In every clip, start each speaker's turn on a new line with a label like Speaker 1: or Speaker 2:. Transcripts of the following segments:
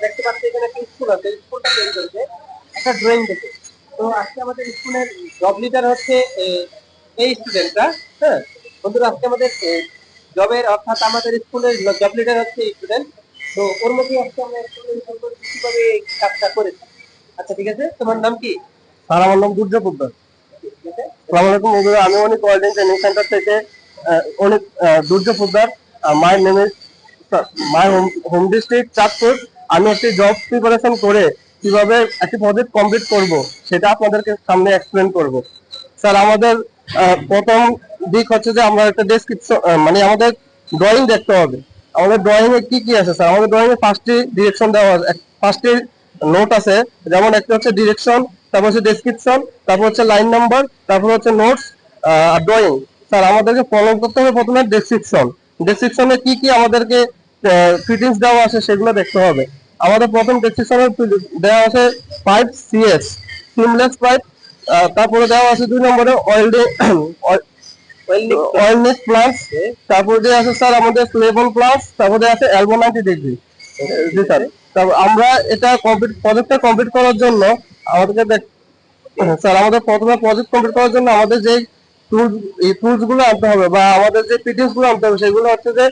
Speaker 1: দেখতে পাচ্ছি এখানে একটা স্কুল আছে একটা ড্রয়িং দেখে। তো আজকে আমাদের স্কুলের জব লিডার হচ্ছে এই হ্যাঁ? আজকে আমাদের জবের অর্থাৎ আমাদের স্কুলের জব লিডার হচ্ছে স্টুডেন্ট তো ওর আজকে আমরা কাজটা করেছি। আচ্ছা ঠিক আছে। তোমার নাম কি?
Speaker 2: স্যার আমার নাম দুর্জা পোদ্দার
Speaker 1: ঠিক
Speaker 2: আলাইকুম বন্ধুরা, আমি অনেক কোয়ালিটি ট্রেনিং সেন্টার থেকে অনেক Durja Poddar my name is my home district Chandpur. আমি একটি জব প্রিপারেশন করে কীভাবে একটি প্রজেক্ট কমপ্লিট করব, সেটা আপনাদেরকে সামনে এক্সপ্লেন করব। স্যার, আমাদের প্রথম দিক হচ্ছে যে আমরা একটা ডেসক্রিপশন মানে আমাদের ড্রয়িং দেখতে হবে। আমাদের ড্রয়িং এ কি কি আছে, স্যার? আমাদের ড্রয়িং এ পাঁচটি ডিরেকশন দেওয়া পাঁচটি নোট আছে যেমন একটা হচ্ছে ডিরেকশন তারপর হচ্ছে ডেসক্রিপশন তারপর হচ্ছে লাইন নাম্বার তারপর হচ্ছে নোটস আর ড্রয়িং স্যার আমাদেরকে ফলো করতে হবে প্রথমে ডেসক্রিপশন ডেসক্রিপশনে কি কি আমাদেরকে ফিটিংস দেওয়া আছে সেগুলো দেখতে হবে। আমাদের প্রথম ডেসক্রিপশনে দেওয়া আছে পাইপ সিএস সিমলেস পাইপ তারপরে দেওয়া আছে দুই নম্বরে অয়েল অয়েল নেট প্লাস তারপর দিয়ে আছে স্যার আমাদের লেভেল প্লাস তারপর আছে এলবো নাইনটি ডিগ্রি জি স্যার। তারপর আমরা এটা কমপ্লিট প্রজেক্টটা কমপ্লিট করার জন্য আমাদেরকে দেখ- স্যার, আমাদের প্রথমে প্রজেক্ট কমপ্লিট করার জন্য আমাদের যে টুলসগুলো আনতে হবে বা আমাদের যে পিডিএফগুলো আনতে হবে, সেগুলো হচ্ছে যে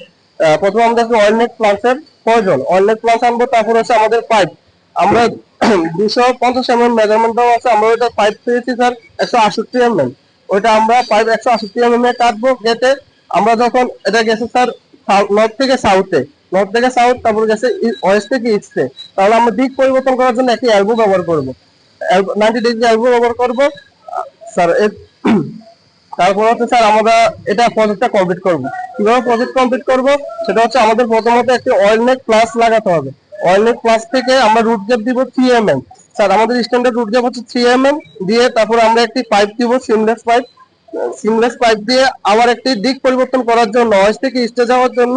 Speaker 2: প্রথমে আমাদের অয়েল নেট প্লাসের প্রয়োজন। অয়েল নেট প্লাস আনব, তারপর হচ্ছে আমাদের পাইপ আমরা দুশো পঞ্চাশ এম এম মেজারমেন্ট আছে, আমরা ওইটা পাইপ পেয়েছি, স্যার, একশো আটষট্টি এম এম ওইটা আমরা পাইপ একশো আটষট্টি এম এম এ কাটবো, কেটে আমরা যখন, এটা গেছে, স্যার নর্থ থেকে সাউথে নর্থ থেকে সাউথ তারপর গেছে ওয়েস্ট থেকে ইস্টে তাহলে আমরা দিক পরিবর্তন করার জন্য একটি অ্যালবো ব্যবহার করব। নাইনটি ডিগ্রি অ্যালবো ব্যবহার করব। স্যার তারপর হচ্ছে স্যার আমরা এটা প্রজেক্টটা কমপ্লিট করব। কীভাবে প্রজেক্ট কমপ্লিট করব? সেটা হচ্ছে আমাদের প্রথমত একটি অয়েল নেট প্লাস লাগাতে হবে। অয়েল নেট প্লাস থেকে আমরা রুট গ্যাপ দিব থ্রি এম এম স্যার আমাদের স্ট্যান্ডার্ড রুট গ্যাপ হচ্ছে থ্রি এম এম দিয়ে তারপর আমরা একটি পাইপ দিব সিমলেস পাইপ সিমলেস পাইপ দিয়ে আবার একটি দিক পরিবর্তন করার জন্য ওয়েস্ট থেকে ইস্টে যাওয়ার জন্য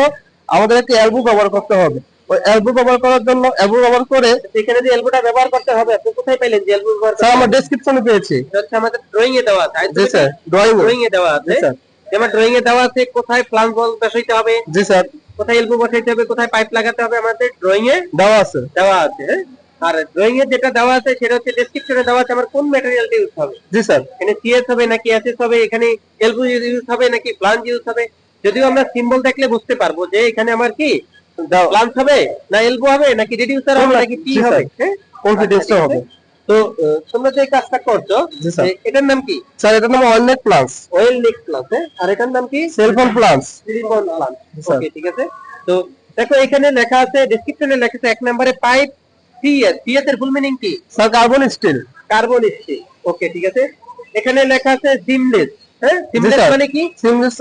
Speaker 2: আমাদের একটি এলবো ব্যবহার করতে হবে। ওই এলবো ব্যবহার করার জন্য এলবো ব্যবহার করে
Speaker 1: এখানে যে এলবোটা ব্যবহার করতে হবে আপনি কোথায় পেলেন যে এলবো ব্যবহার
Speaker 2: স্যার আমরা ডেসক্রিপশনে পেয়েছি।
Speaker 1: হচ্ছে আমাদের ড্রয়িং এ দেওয়া আছে।
Speaker 2: জি স্যার ড্রয়িং
Speaker 1: ড্রয়িং এ দেওয়া আছে।
Speaker 2: স্যার।
Speaker 1: যেমন ড্রয়িং এ দেওয়া আছে কোথায় প্লান বল বসাইতে হবে
Speaker 2: জি স্যার।
Speaker 1: কোথায় এলবো বসাইতে হবে কোথায় পাইপ লাগাতে হবে আমাদের ড্রয়িং এ
Speaker 2: দেওয়া আছে।
Speaker 1: দেওয়া আছে হ্যাঁ? আর ড্রয়িং এ যেটা দেওয়া আছে সেটা হচ্ছে ডেসক্রিপশনে দেওয়া আছে আমার কোন ম্যাটেরিয়ালটা ইউজ হবে?
Speaker 2: জি স্যার।
Speaker 1: এখানে সিএস হবে নাকি এসএস হবে এখানে এলবো ইউজ হবে নাকি প্লান ইউজ হবে? যদিও আমরা সিম্বল দেখলে বুঝতে পারব যে এখানে আমার কি প্লান্স হবে না এলবো হবে নাকি রিডিউসার হবে নাকি টি হবে হ্যাঁ?
Speaker 2: কনফিডেন্সটা
Speaker 1: আচ্ছা,
Speaker 2: হবে।
Speaker 1: তো তোমরা যে কাজটা করছ এটার নাম কি?
Speaker 2: স্যার এটার নাম oil plus
Speaker 1: oil neck plus হ্যাঁ? আর এটার নাম কি?
Speaker 2: Cellphone plus
Speaker 1: silicone plus okay ঠিক আছে। তো দেখো এখানে লেখা আছে ডেসক্রিপশনে লেখা আছে এক নম্বরে pipe C S C S এর ফুল মিনিং কি?
Speaker 2: Sir carbon steel
Speaker 1: carbon steel okay ঠিক আছে। এখানে লেখা আছে সিমলেস হ্যাঁ? মানে কি?
Speaker 2: সিমলেস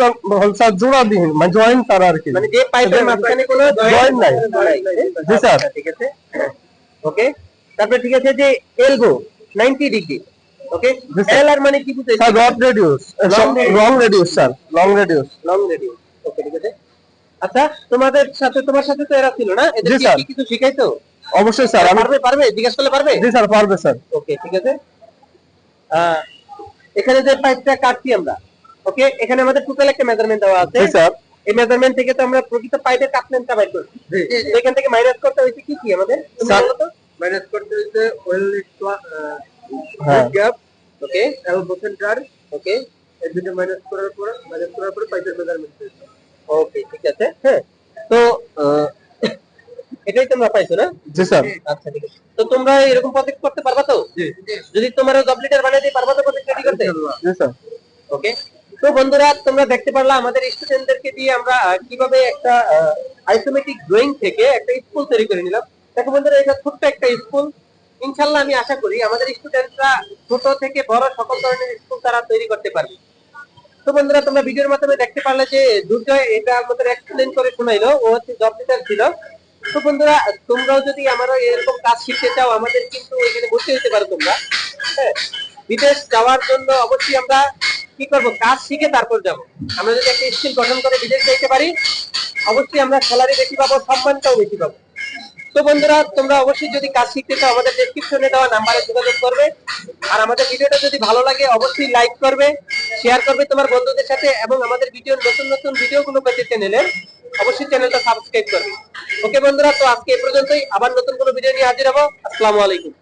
Speaker 2: জোড়াবিহীন মানে জয়েন্ট তারা আর কি।
Speaker 1: মানে যে পাইপের মাঝখানে কোনো
Speaker 2: joint নাই। জি, স্যার।
Speaker 1: আচ্ছা, ঠিক আছে। ওকে? তারপরে ঠিক আছে যে এলবো 90 ডিগ্রি। ওকে? এল আর মানে কি বুঝাইছে?
Speaker 2: Sir rod long radius. Sir. Long radius.
Speaker 1: Long radius. Okay ঠিক আছে। আচ্ছা তোমাদের সাথে তোমার সাথে তো এরা ছিল না? এদের কি। কিছু শিখাইতো
Speaker 2: অবশ্যই স্যার।
Speaker 1: পারবে পারবে? জিজ্ঞেস করলে পারবে?
Speaker 2: জি স্যার পারবে স্যার।
Speaker 1: ওকে ঠিক আছে। আহ, এখানে যে পাইপটা কাটছি আমরা ওকে এখানে আমাদের টোটাল একটা মেজারমেন্ট দেওয়া আছে।
Speaker 2: স্যার।
Speaker 1: এই মেজারমেন্ট থেকে তো আমরা প্রকৃত পাইপের কাটলেনটা বাইর করছি। এখান থেকে মাইনাস করতে হয়েছে কি কি আমাদের?
Speaker 2: স্যার।
Speaker 1: মাইনাস করতে হয়েছে weld
Speaker 2: least
Speaker 1: gap okay L centre okay এর দুটো মাইনাস করার পর মাইনাস করার পর পাইপের মেজারমেন্ট ওকে ঠিক আছে হ্যাঁ তো আহ, এটাই তোমরা পাইছো না?
Speaker 2: জি স্যার।
Speaker 1: আচ্ছা ঠিক আছে। তো তোমরা এরকম প্রজেক্ট করতে পারবা তো? যদি তোমরা জব বানিয়ে দিই পারবা তো প্রজেক্ট রেডি করতে?
Speaker 2: জি স্যার।
Speaker 1: ওকে তো বন্ধুরা তোমরা দেখতে পারলা আমাদের স্টুডেন্টদেরকে দিয়ে আমরা কীভাবে একটা আইসোমেট্রিক ড্রয়িং থেকে একটা স্কুল তৈরি করে নিলাম। দেখো বন্ধুরা এটা ছোট্ট একটা স্কুল ইনশাল্লাহ আমি আশা করি আমাদের স্টুডেন্টরা ছোট থেকে বড় সকল ধরনের স্কুল তারা তৈরি করতে পারবে। তো বন্ধুরা তোমরা ভিডিওর মাধ্যমে দেখতে পারলে যে দুর্জয় এটা আমাদের এক্সপ্লেন করে শোনাইলো। ও হচ্ছে জব লিডার ছিল। তো বন্ধুরা, তোমরাও যদি আমারও এরকম কাজ শিখতে চাও, আমাদের কিন্তু এখানে ভর্তি হতে পারো তোমরা। হ্যাঁ বিদেশ যাওয়ার জন্য অবশ্যই আমরা কি করব? কাজ শিখে তারপর যাব। আমরা যদি একটা স্কিল গঠন করে বিদেশ যাইতে পারি, অবশ্যই আমরা স্যালারি বেশি পাবো, সম্মানটাও বেশি পাবো। তো বন্ধুরা, তোমরা অবশ্যই যদি কাজ শিখতে চাও, আমাদের ডেসক্রিপশনে দেওয়া নাম্বারে যোগাযোগ করবে। আর আমাদের ভিডিওটা যদি ভালো লাগে, অবশ্যই লাইক করবে শেয়ার করবে তোমার বন্ধুদের সাথে এবং আমাদের ভিডিওর নতুন নতুন ভিডিওগুলো পেতে চ্যানেলে অবশ্যই চ্যানেলটা সাবস্ক্রাইব করবে। ওকে বন্ধুরা, তো আজকে এ পর্যন্তই। আবার নতুন কোনো ভিডিও নিয়ে হাজির হব। আসসালামু আলাইকুম।